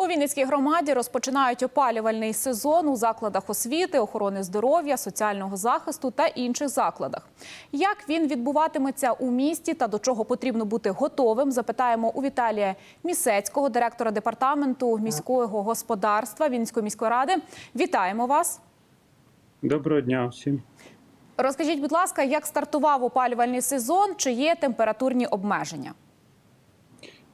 У Вінницькій громаді розпочинають опалювальний сезон у закладах освіти, охорони здоров'я, соціального захисту та інших закладах. Як він відбуватиметься у місті та до чого потрібно бути готовим, запитаємо у Віталія Місецького, директора департаменту міського господарства Вінницької міської ради. Вітаємо вас. Доброго дня всім. Розкажіть, будь ласка, як стартував опалювальний сезон? Чи є температурні обмеження?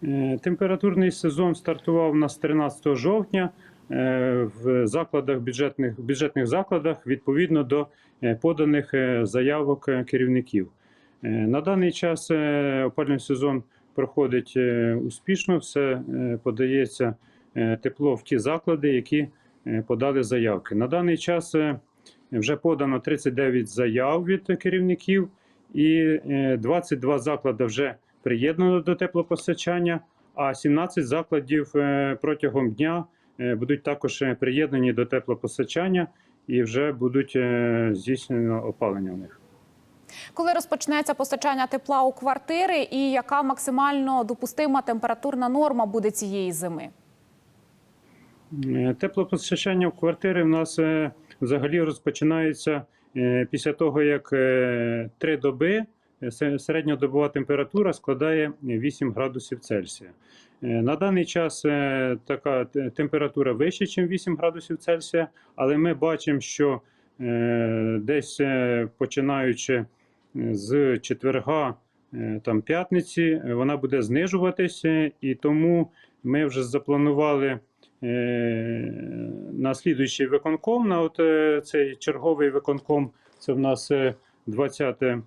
Е, Температурний сезон стартував у нас 13 жовтня е, в закладах бюджетних бюджетних закладах відповідно до е, поданих заявок керівників. На даний час опалювальний сезон проходить успішно. Все подається тепло в ті заклади, які подали заявки. На даний час вже подано 39 заяв від керівників, і е, 22 заклади вже приєднано до теплопостачання, а 17 закладів е, протягом дня е, будуть також е, приєднані до теплопостачання і вже будуть здійснено опалення в них. Коли розпочнеться постачання тепла у квартири, і яка максимально допустима температурна норма буде цієї зими? Теплопостачання в квартири в нас взагалі розпочинається після того, як три доби середньодобова температура складає 8 градусів Цельсія. Е, На даний час е, така температура вища, ніж 8 градусів Цельсія, але ми бачимо, що е, десь починаючи з четверга, там п'ятниці, вона буде знижуватися, і тому ми вже запланували на слідуючий виконком, на от цей черговий виконком, це в нас 20, е,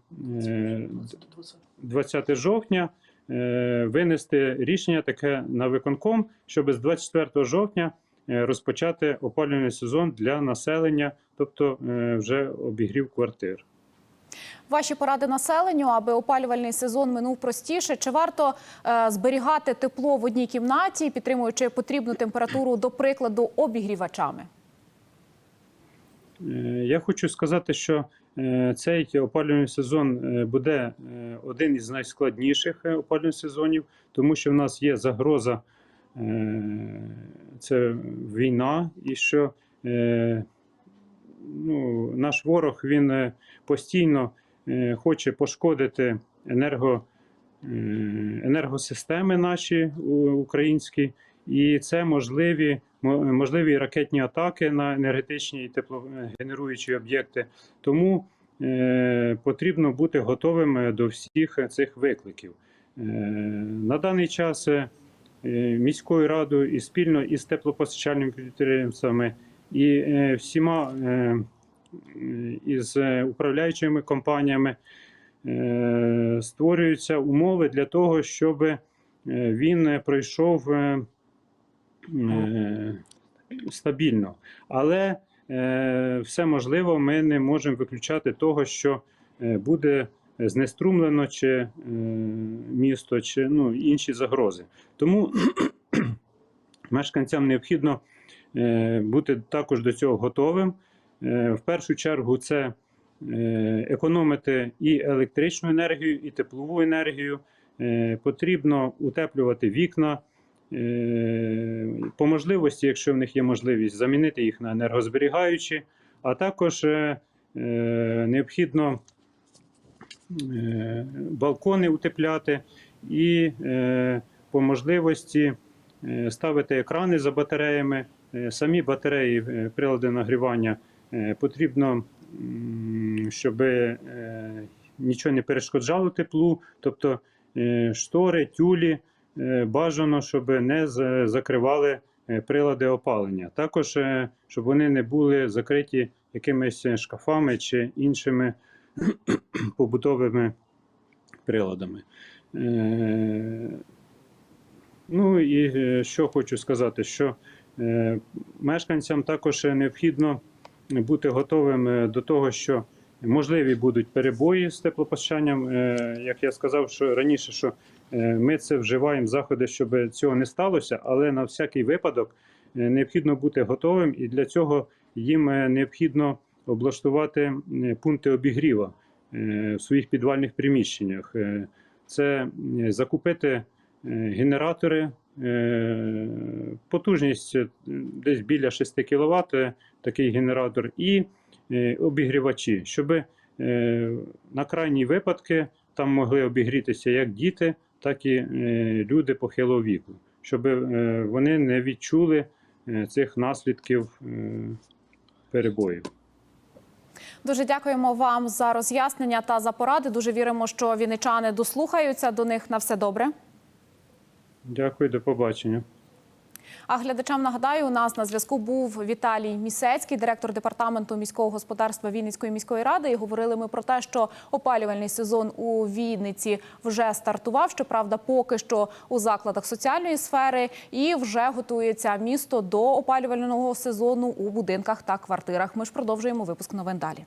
20 жовтня, е, винести рішення таке на виконком, щоб з 24 жовтня е, розпочати опалювальний сезон для населення, тобто е, вже обігрів квартир. Ваші поради населенню, аби опалювальний сезон минув простіше. Чи варто е, зберігати тепло в одній кімнаті, підтримуючи потрібну температуру, до прикладу, обігрівачами? Е, Я хочу сказати, що е, цей опалювальний сезон е, буде е, один із найскладніших е, опалювальних сезонів, тому що в нас є загроза е, це війна, і що е, ну, наш ворог він е, постійно е, хоче пошкодити енерго, е, енергосистеми наші українські, і це можливі, мо- можливі ракетні атаки на енергетичні і теплогенеруючі об'єкти. Тому е, потрібно бути готовим е, до всіх цих викликів. Е, на даний час е, е, міською радою і спільно із теплопостачальними підприємствами і е, всіма е, е, із е, управляючими компаніями е, створюються умови для того, щоб е, він е, пройшов е, е, стабільно. Але е, все можливо, ми не можемо виключати того, що е, буде знеструмлено чи е, місто, чи ну, інші загрози. Тому мешканцям необхідно е, бути також до цього готовим. Е, В першу чергу це е, економити і електричну енергію, і теплову енергію. Е, Потрібно утеплювати вікна. Е, По можливості, якщо в них є можливість, замінити їх на енергозберігаючі, а також е, е, необхідно балкони утепляти і по можливості ставити екрани за батареями. Самі батареї, прилади нагрівання потрібно, щоб нічого не перешкоджало теплу, тобто штори, тюлі бажано, щоб не закривали е, прилади опалення. Також, е, щоб вони не були закриті якимись е, шкафами чи іншими побутовими приладами. Е, Ну і е, що хочу сказати, що е, мешканцям також необхідно бути готовим е, до того, що можливі будуть перебої з теплопостачанням. Е, Як я сказав, що раніше, що е, ми це вживаємо заходи, щоб цього не сталося, але на всякий випадок е, необхідно бути готовим, і для цього їм е, необхідно облаштувати е, пункти обігріва е, в своїх підвальних приміщеннях. Е, Це е, закупити е, генератори е, потужність е, десь біля 6 кВт, такий генератор, і е, обігрівачі, щоб е, на крайні випадки там могли обігрітися як діти, так і е, люди похилого віку, щоб е, вони не відчули е, цих наслідків перебоїв. Дуже дякуємо вам за роз'яснення та за поради. Дуже віримо, що віничани дослухаються до них на все добре. Дякую, до побачення. А глядачам нагадаю, у нас на зв'язку був Віталій Місецький, директор департаменту міського господарства Вінницької міської ради. І говорили ми про те, що опалювальний сезон у Вінниці вже стартував. Щоправда, поки що у закладах соціальної сфери, і вже готується місто до опалювального сезону у будинках та квартирах. Ми ж продовжуємо випуск новин далі.